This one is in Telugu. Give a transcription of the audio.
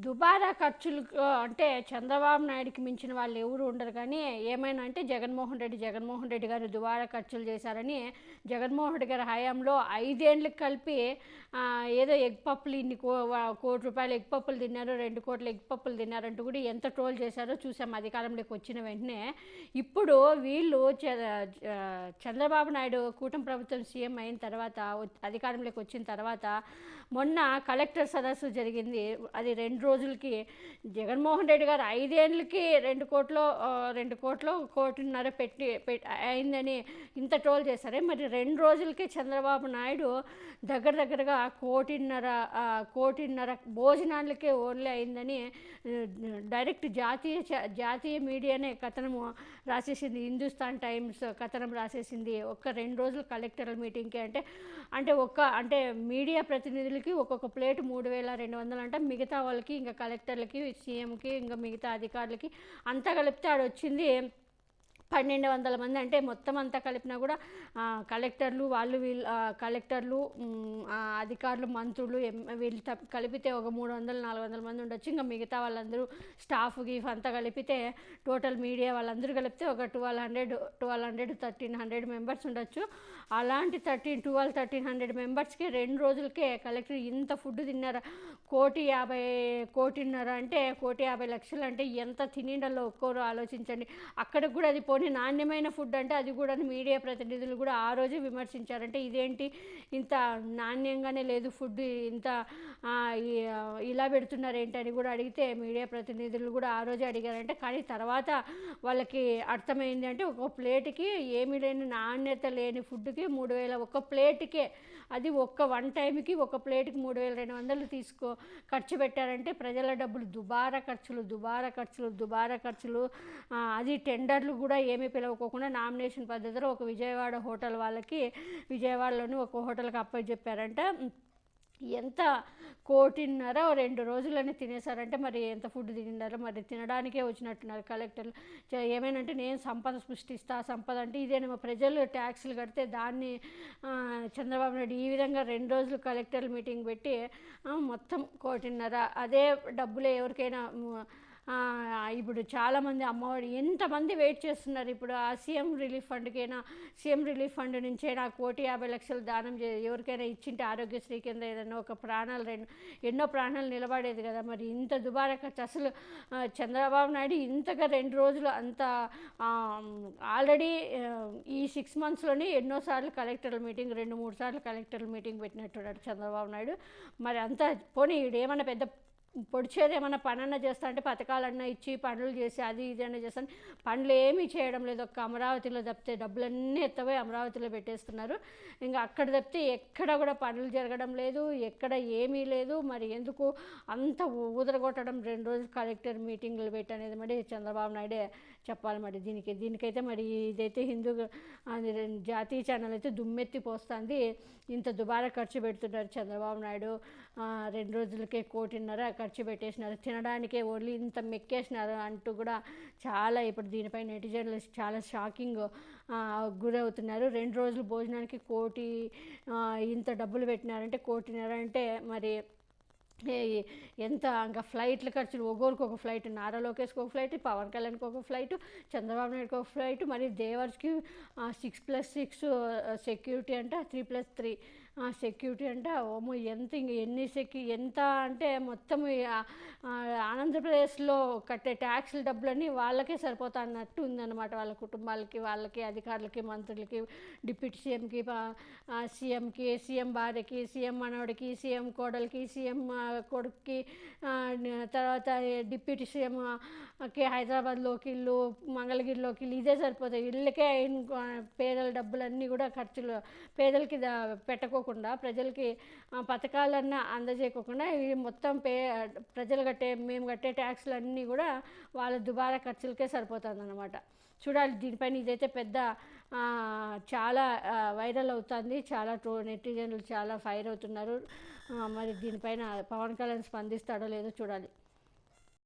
దుబారా ఖర్చులు అంటే చంద్రబాబు నాయుడుకి మించిన వాళ్ళు ఎవరు ఉండరు. కానీ ఏమైనా అంటే జగన్మోహన్ రెడ్డి జగన్మోహన్ రెడ్డి గారు దుబారా ఖర్చులు చేశారని జగన్మోహన్ రెడ్డి గారి హయాంలో ఐదేండ్లకు కలిపి ఏదో ఎగ్ పప్పులు ఇన్ని కో కోటి రూపాయలు ఎగ్ పప్పులు తిన్నారు రెండు కోట్ల ఎగ్ పప్పులు తిన్నారంటూ కూడా ఎంత ట్రోల్ చేశారో చూసాం అధికారంలోకి వచ్చిన వెంటనే. ఇప్పుడు వీళ్ళు చ- చంద్రబాబు నాయుడు కూటమి ప్రభుత్వం సీఎం అయిన తర్వాత అధికారంలోకి వచ్చిన తర్వాత మొన్న కలెక్టర్ సదస్సు జరిగింది. అది రెండు రోజులకి జగన్మోహన్ రెడ్డి గారు ఐదేళ్ళకి రెండు కోట్లు రెండు కోట్లు కోటిన్నర పెట్టి అయిందని ఇంత ట్రోల్ చేశారే. మరి రెండు రోజులకే చంద్రబాబు నాయుడు దగ్గర దగ్గరగా కోటిన్నర కోటిన్నర భోజనాలకే ఓన్లీ అయిందని డైరెక్ట్ జాతీయ చ- జాతీయ మీడియానే కథనము రాసేసింది. హిందుస్థాన్ టైమ్స్ కథనం రాసేసింది. ఒక్క రెండు రోజులు కలెక్టరల్ మీటింగ్కి అంటే అంటే ఒక్క అంటే మీడియా ప్రతినిధులకి ఒక్కొక్క ప్లేట్ మూడు వేల రెండు వందలు అంటే మిగతా వాళ్ళకి ఇంకా కలెక్టర్లకి సీఎంకి ఇంకా మిగతా అధికారులకి అంతా కలిపితే ఆడ వచ్చింది పన్నెండు వందల మంది అంటే మొత్తం అంతా కలిపినా కూడా కలెక్టర్లు వాళ్ళు వీళ్ళు కలెక్టర్లు అధికారులు మంత్రులు వీళ్ళు కలిపితే ఒక మూడు వందలు నాలుగు వందల మంది ఉండొచ్చు. ఇంకా మిగతా వాళ్ళందరూ స్టాఫ్ గీఫ్ అంతా కలిపితే టోటల్ మీడియా వాళ్ళందరూ కలిపితే ఒక twelve hundred twelve hundred thirteen hundred members ఉండొచ్చు. అలాంటి థర్టీన్ ట్వెల్వ్ థర్టీన్ హండ్రెడ్ మెంబర్స్కి రెండు రోజులకే కలెక్టర్ ఇంత ఫుడ్ తిన్నారా? కోటి యాభై కోటిన్నర అంటే కోటి యాభై లక్షలు అంటే ఎంత తినిండలో ఒక్కోరు ఆలోచించండి. అక్కడికి కూడా అది కొన్ని నాణ్యమైన ఫుడ్ అంటే అది కూడా మీడియా ప్రతినిధులు కూడా ఆ రోజే విమర్శించారంటే ఇదేంటి ఇంత నాణ్యంగానే లేదు ఫుడ్ ఇంత ఇలా పెడుతున్నారు ఏంటని కూడా అడిగితే మీడియా ప్రతినిధులు కూడా ఆ రోజే అడిగారంటే కానీ తర్వాత వాళ్ళకి అర్థమైంది అంటే ఒక ప్లేట్కి ఏమీ లేని నాణ్యత లేని ఫుడ్కి మూడు వేల ఒక ప్లేట్కే అది ఒక్క వన్ టైంకి ఒక ప్లేట్కి మూడు వేల రెండు వందలు తీసుకో ఖర్చు పెట్టారంటే ప్రజల డబ్బులు దుబారా ఖర్చులు దుబారా ఖర్చులు దుబారా ఖర్చులు అది టెండర్లు కూడా ఏమీ పిలవకోకుండా నామినేషన్ పద్ధతిలో ఒక విజయవాడ హోటల్ వాళ్ళకి విజయవాడలోని ఒక హోటల్కి అప్పచెప్పారంట ఎంత కోటిన్నర రెండు రోజులని తినేశారంటే. మరి ఎంత ఫుడ్ తిన్నారో మరి తినడానికే వచ్చినట్టున్నారు కలెక్టర్లు. ఏమైనా ఏమైనంటే నేను సంపద సృష్టిస్తా సంపద అంటే ఇదేనేమో ప్రజలు ట్యాక్స్లు కడితే దాన్ని చంద్రబాబు నాయుడు ఈ విధంగా రెండు రోజులు కలెక్టర్ల మీటింగ్ పెట్టి మొత్తం కోటిన్నర. అదే డబ్బులే ఎవరికైనా ఇప్పుడు చాలామంది అమ్మఒడి ఎంతమంది వెయిట్ చేస్తున్నారు? ఇప్పుడు ఆ సీఎం రిలీఫ్ ఫండ్కైనా సీఎం రిలీఫ్ ఫండ్ నుంచైనా కోటి యాభై లక్షలు దానం చే ఎవరికైనా ఇచ్చింటే ఆరోగ్యశ్రీ కింద ఏదైనా ఒక ప్రాణాలు రెండు ఎన్నో ప్రాణాలు నిలబడేది కదా మరి. ఇంత దుబారా ఖర్చు అసలు చంద్రబాబు నాయుడు ఇంతగా రెండు రోజులు అంత ఆల్రెడీ ఈ సిక్స్ మంత్స్లోనే ఎన్నోసార్లు కలెక్టర్ల మీటింగ్ రెండు మూడు సార్లు కలెక్టర్ల మీటింగ్ పెట్టినట్టున్నాడు చంద్రబాబు నాయుడు. మరి అంత పోనీ ఈడు ఏమన్నా పెద్ద పొడిచేది ఏమైనా పనన్నా చేస్తా అంటే పథకాలన్నా ఇచ్చి పనులు చేసి అది ఇది అన్నా చేస్తాను పనులు ఏమీ చేయడం లేదు. ఒక్క అమరావతిలో తప్పితే డబ్బులన్నీ ఎత్తపోయి అమరావతిలో పెట్టేస్తున్నారు. ఇంకా అక్కడ తప్పితే ఎక్కడ కూడా పనులు జరగడం లేదు ఎక్కడ ఏమీ లేదు. మరి ఎందుకు అంత ఊదరగొట్టడం? రెండు రోజులు కలెక్టర్ మీటింగ్లు పెట్టి అనేది మరి చంద్రబాబు నాయుడే చెప్పాలి మరి దీనికి. దీనికైతే మరి ఇదైతే హిందూ రెండు జాతీయ ఛానల్ అయితే దుమ్మెత్తి పోస్తుంది. ఇంత దుబారా ఖర్చు పెడుతున్నారు చంద్రబాబు నాయుడు. రెండు రోజులకే కోటిన్నర ఖర్చు పెట్టేసినారు తినడానికే ఓన్లీ ఇంత మెక్కేసినారు అంటూ కూడా చాలా ఇప్పుడు దీనిపై నెటిజన్లు చాలా షాకింగ్ గురవుతున్నారు. రెండు రోజులు భోజనానికి కోటి ఇంత డబ్బులు పెట్టినారంటే కోటిన్నర అంటే మరి ఎంత ఇంకా ఫ్లైట్ల ఖర్చులు ఒక్కొరికి ఒక ఫ్లైట్ నారా లోకేష్కి ఒక ఫ్లైట్ పవన్ కళ్యాణ్కి ఒక ఫ్లైట్ చంద్రబాబు నాయుడుకి ఒక ఫ్లైట్ మరి దేవర్స్కి సిక్స్ ప్లస్ సిక్స్ సెక్యూరిటీ అంటే త్రీ ప్లస్ త్రీ. సెక్యూరిటీ అంటే ఓమో ఎంత ఎన్ని సెక్యూ ఎంత అంటే మొత్తం ఆంధ్రప్రదేశ్లో కట్టే ట్యాక్స్ల డబ్బులన్నీ వాళ్ళకే సరిపోతా అన్నట్టు ఉందన్నమాట వాళ్ళ కుటుంబాలకి వాళ్ళకి అధికారులకి మంత్రులకి డిప్యూటీ సీఎంకి సీఎంకి సీఎం భార్యకి సీఎం మనవడికి సీఎం కోడలికి సీఎం కొడుక్కి తర్వాత డిప్యూటీ సీఎంకి హైదరాబాద్లోకి ఇల్లు మంగళగిరిలోకి ఇల్లు ఇదే సరిపోతాయి. ఇళ్ళకే ఇంకో పేదల డబ్బులన్నీ కూడా ఖర్చులు పేదలకి పెట్టకో పెట్టుకోకుండా ప్రజలకి పథకాలన్నా అందజేయకోకుండా ఇవి మొత్తం పే ప్రజలు కట్టే మేము కట్టే ట్యాక్స్లు అన్నీ కూడా వాళ్ళ దుబారా ఖర్చులకే సరిపోతుంది అనమాట చూడాలి దీనిపైన ఇదైతే పెద్ద చాలా వైరల్ అవుతుంది. చాలా ట్రో నెటిజన్లు చాలా ఫైర్ అవుతున్నారు. మరి దీనిపైన పవన్ కళ్యాణ్ స్పందిస్తాడో లేదో చూడాలి.